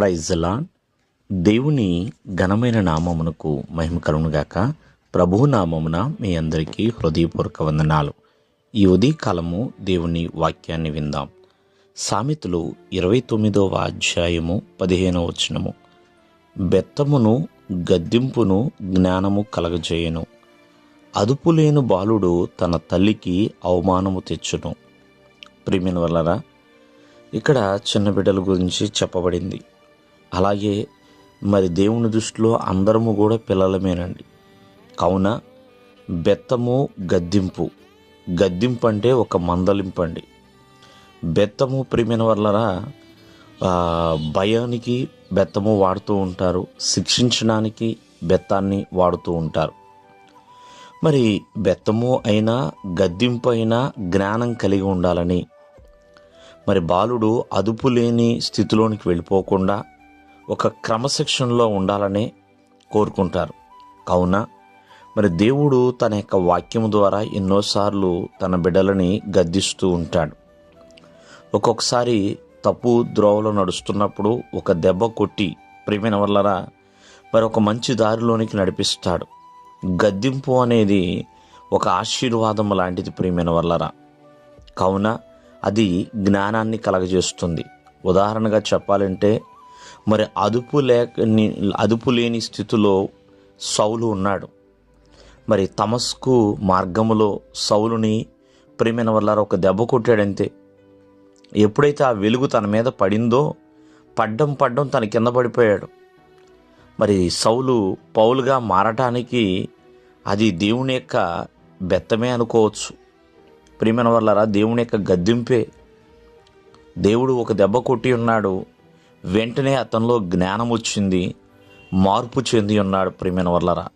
ప్రైజ్లా దేవుని ఘనమైన నామమునకు మహిమ కలుగునుగాక. ప్రభు నామమున మీ అందరికీ హృదయపూర్వక వందనాలు. ఈ ఉదయకాలము దేవుని వాక్యాన్ని విందాం. సామెతలు ఇరవై తొమ్మిదవ అధ్యాయము పదిహేనవ వచనము. బెత్తమును గద్దింపును జ్ఞానము కలగజేయను. అదుపులేని బాలుడు తన తల్లికి అవమానము తెచ్చును. ప్రియమైన వల్లరా ఇక్కడ చిన్న బిడ్డల గురించి చెప్పబడింది. అలాగే మరి దేవుని దృష్టిలో అందరము కూడా పిల్లలమేనండి. కావున బెత్తము గద్దింపు. గద్దింపు అంటే ఒక మందలింపు అండి బెత్తము ప్రేమిన వల్లరా భయానికి బెత్తము వాడుతూ ఉంటారు శిక్షించడానికి బెత్తాన్ని వాడుతూ ఉంటారు. మరి బెత్తము అయినా గద్దింపు అయినా జ్ఞానం కలిగి ఉండాలని మరి బాలుడు అదుపు లేని స్థితిలోనికి వెళ్ళిపోకుండా ఒక క్రమశిక్షణలో ఉండాలని కోరుకుంటారు. కావున మరి దేవుడు తన యొక్క వాక్యం ద్వారా ఎన్నోసార్లు తన బిడ్డలని గద్దిస్తూ ఉంటాడు. ఒక్కొక్కసారి తప్పు ద్రోవలో నడుస్తున్నప్పుడు ఒక దెబ్బ కొట్టి ప్రేమిన వల్లరా మరి ఒక మంచి దారిలోనికి నడిపిస్తాడు. గద్దింపు అనేది ఒక ఆశీర్వాదం లాంటిది ప్రేమిన వల్లరా. కావున అది జ్ఞానాన్ని కలగజేస్తుంది. ఉదాహరణగా చెప్పాలంటే మరి అదుపు లేక అదుపు లేని స్థితిలో సౌలు ఉన్నాడు. మరి తమస్కు మార్గములో సౌలుని ప్రేమైన వల్ల ఒక దెబ్బ కొట్టాడంతే. ఎప్పుడైతే ఆ వెలుగు తన మీద పడిందో పడ్డం పడ్డం తన కింద పడిపోయాడు. మరి సౌలు పౌలుగా మారటానికి అది దేవుని యొక్క బెత్తమే అనుకోవచ్చు. ప్రియమైన వల్లరా దేవుని యొక్క గద్దింపే. దేవుడు ఒక దెబ్బ కొట్టి ఉన్నాడు. వెంటనే అతనిలో జ్ఞానం వచ్చింది మార్పు చెంది ఉన్నాడు ప్రేమైన వల్లరా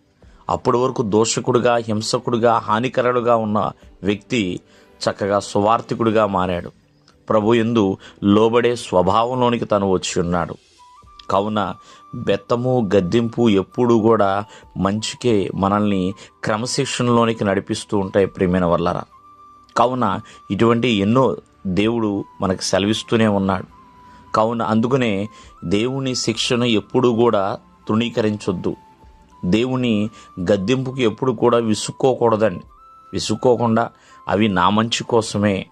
అప్పటి వరకు దోషకుడుగా హింసకుడుగా హానికరుడుగా ఉన్న వ్యక్తి చక్కగా సువార్థికుడిగా మారాడు. ప్రభు ఎందు లోబడే స్వభావంలోనికి తను వచ్చి ఉన్నాడు. కావున బెత్తము గద్దింపు ఎప్పుడూ కూడా మంచికే మనల్ని క్రమశిక్షణలోనికి నడిపిస్తూ ఉంటాయి ప్రేమైన వల్లరా కావున ఇటువంటి ఎన్నో దేవుడు మనకు సెలవిస్తూనే ఉన్నాడు. కావున అందుకనే దేవుని శిక్షను ఎప్పుడు కూడా తృణీకరించొద్దు. దేవుని గద్దింపుకి ఎప్పుడు కూడా విసుక్కోకూడదండి. విసుక్కోకుండా అవి నా మంచి కోసమే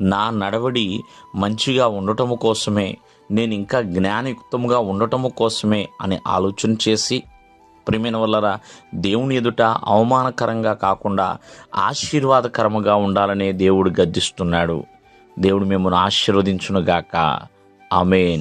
నా నడవడి మంచిగా ఉండటము కోసమే నేను ఇంకా జ్ఞానయుక్తముగా ఉండటము కోసమే అని ఆలోచన చేసి ప్రేమైన వల్లరా దేవుని ఎదుట అవమానకరంగా కాకుండా ఆశీర్వాదకరముగా ఉండాలనే దేవుడు గద్దిస్తున్నాడు. దేవుడు మిమ్మల్ని ఆశీర్వదించునుగాక. আমেন